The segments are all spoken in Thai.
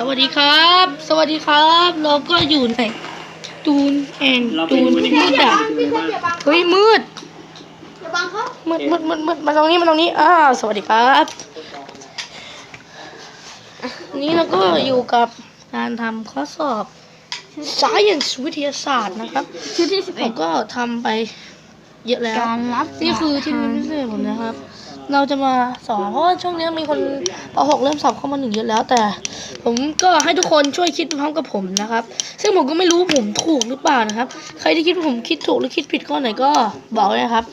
สวัสดีครับ สวัสดีครับ เราก็อยู่ในตูนแอนตูนดูในมืดอะพี่เซฟอย่าบังเฮ้ยมืดมืดมืดมืดมืดมาตรงนี้มาตรงนี้อ้าวสวัสดีครับนี่เราก็อยู่กับการทำข้อสอบ science วิทยาศาสตร์นะครับชุดที่สิบเอ็ดก็ทำไปเยอะแล้วการรับนี่คือที่พิเศษผมนะครับ เราจะมาสอนเพราะว่าช่วงนี้มีคนป .6 เริ่มสอบเข้ามาหนึ่งเยอะแล้วแต่ ผมก็ให้ทุกคนช่วยคิดพร้อมกับผมนะครับ ซึ่งผมก็ไม่รู้ผมถูกหรือเปล่านะครับ ใครที่คิดว่าผมคิดถูกหรือคิดผิดข้อไหนก็บอกเลยนะครับ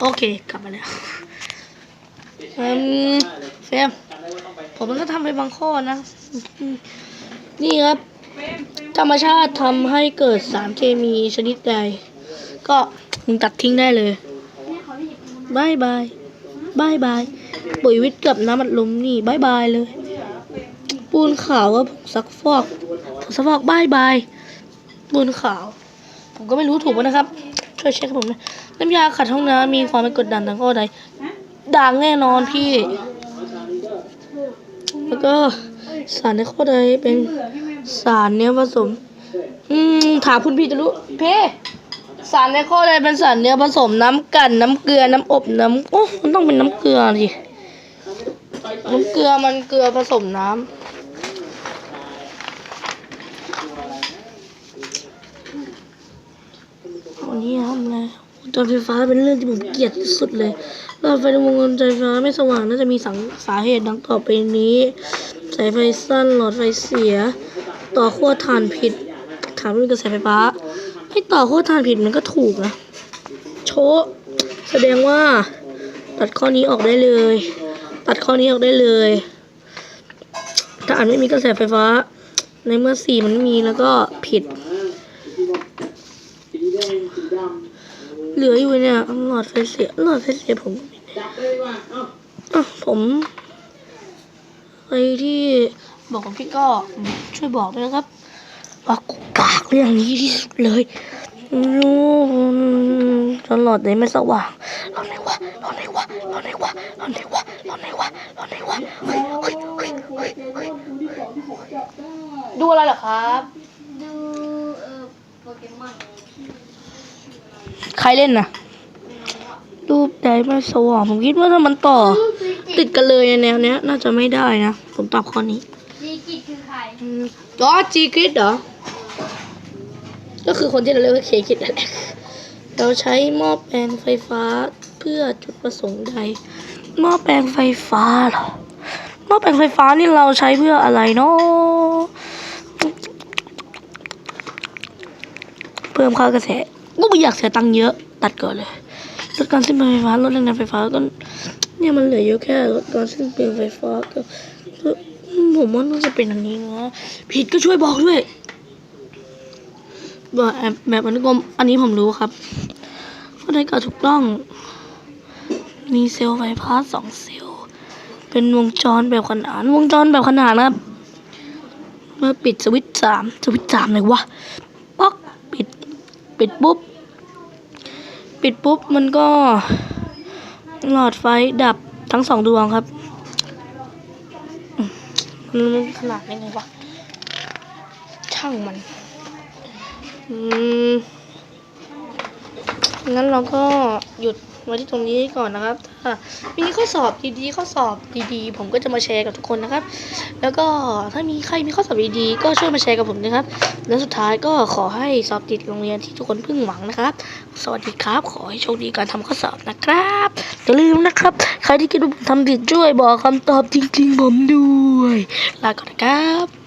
โอเคกลับมาแล้วเอืมเฟรมผมมันก็ทำไปบางข้อนะ นี่ครับ ธรรมชาติทำให้เกิดสารเคมีชนิดใด ก็มึงตัดทิ้งได้เลยบายบายบายบาย ปุ๋ยวิทย์กับน้ำอัดลมนี่บายบายเลย ปูนขาวกับผงซักฟอกผงซักฟอกบายบายปูนขาว ผมก็ไม่รู้ถูกไหมนะครับ ช่วยเช็คให้ผมหนะน้ำยาขัดห้องน้ำมีความไม่กดดันทางข้อใดด่างแน่นอนพี่ แล้วก็สารในข้อใดเป็นสารเนื้อผสม อืมถามคุณพี่จะรู้ เพ่สารในข้อใดเป็นสารเนื้อผสมน้ำกันน้ำเกลือน้ำอบน้ำโอ้มันต้องเป็นน้ำเกลือสิ น้ำเกลือมันเกลือผสมน้ำวันนี้ทำอะไรวงจรไฟฟ้าเป็นเรื่องที่ผมเกลียดที่สุดเลยหลอดไฟในวงจรไฟฟ้าไม่สว่างน่าจะมีสังสาเหตุดังต่อไปนี้ สายไฟสั้นหลอดไฟเสีย ต่อขั้วถ่านผิดถ่านไม่มีกระแสไฟฟ้า ให้ต่อขั้วถ่านผิดมันก็ถูกนะ โชแสดงว่าตัดข้อนี้ออกได้เลย ตัดข้อนี้ออกได้เลย ถ้าอ่านไม่มีกระแสไฟฟ้า ในเมื่อสี่มันมีแล้วก็ผิด เหลืออยู่เนี่ยหลอดไฟเสียหลอดไฟเสียผมอะผมใครที่บอกกับพี่ก็ช่วยบอกด้วยนะครับว่ากูกากเรื่องนี้ที่สุดเลย รู้จนหลอดไหนไม่สว่างหลอดไหนวะหลอดไหนวะหลอดไหนวะหลอดไหนวะหลอดไหนวะหลอดไหนวะเฮ้ยเฮ้ยเฮ้ยเฮ้ยเฮ้ยดูอะไรเหรอครับ ดูเอ่อโปเกมอนใครเล่นนะรูปใดไม่สว่างผมคิดว่าถ้ามันต่อ ติดกันเลยในแนวเนี้ย น่าจะไม่ได้นะ ผมตอบข้อนี้จีกิคือใครอืมจอร์จจีคริสเหรอ ก็คือคนที่เราเรียกว่าเคคิดนั่นแหละเราใช้หม้อแปลงไฟฟ้าเพื่อจุดประสงค์ใด หม้อแปลงไฟฟ้าหรอหม้อแปลงไฟฟ้านี่เราใช้เพื่ออะไรเนาะเพิ่มค่ากระแสก็ไม่อยากเสียตังค์เยอะตัดก่อนเลยลดการสิ้นเปลืองไฟฟ้าลดแรงดันไฟฟ้าก็เนี่ยมันเหลือเยอะแค่ลดการสิ้นเปลืองไฟฟ้าก็ก็ผมว่าน่าจะเป็นอันนี้นะผิดก็ช่วยบอกด้วย แบบแบบอนุกรมอันนี้ผมรู้ครับข้อใดก็ถูกต้อง มีเซลล์ไฟฟ้าสองเซลล์เป็นวงจรแบบขนาน วงจรแบบขนานนะครับ เมื่อปิดสวิตช์สามสวิตช์สามเลยวะป๊อกปิดปิดปุ๊บ ปิดปุ๊บมันก็ หลอดไฟดับทั้งสองดวงครับมมันขนาดนี้ไงวะช่างมัน อืม งั้นเราก็หยุดไว้ที่ตรงนี้ก่อนนะครับ ถ้ามีข้อสอบดีๆ ข้อสอบดีๆ ผมก็จะมาแชร์กับทุกคนนะครับ แล้วก็ถ้ามีใครมีข้อสอบดีๆ ก็ช่วยมาแชร์กับผมนะครับ และสุดท้ายก็ขอให้สอบติดโรงเรียนที่ทุกคนพิ่งหวังนะครับ สวัสดีครับ ขอให้โชคดีการทำข้อสอบนะครับอย่าลืมนะครับ ใครที่คิดว่าผมทำผิดช่วยบอกคำตอบจริง ๆ ผมด้วย ลาก่อนนะครับ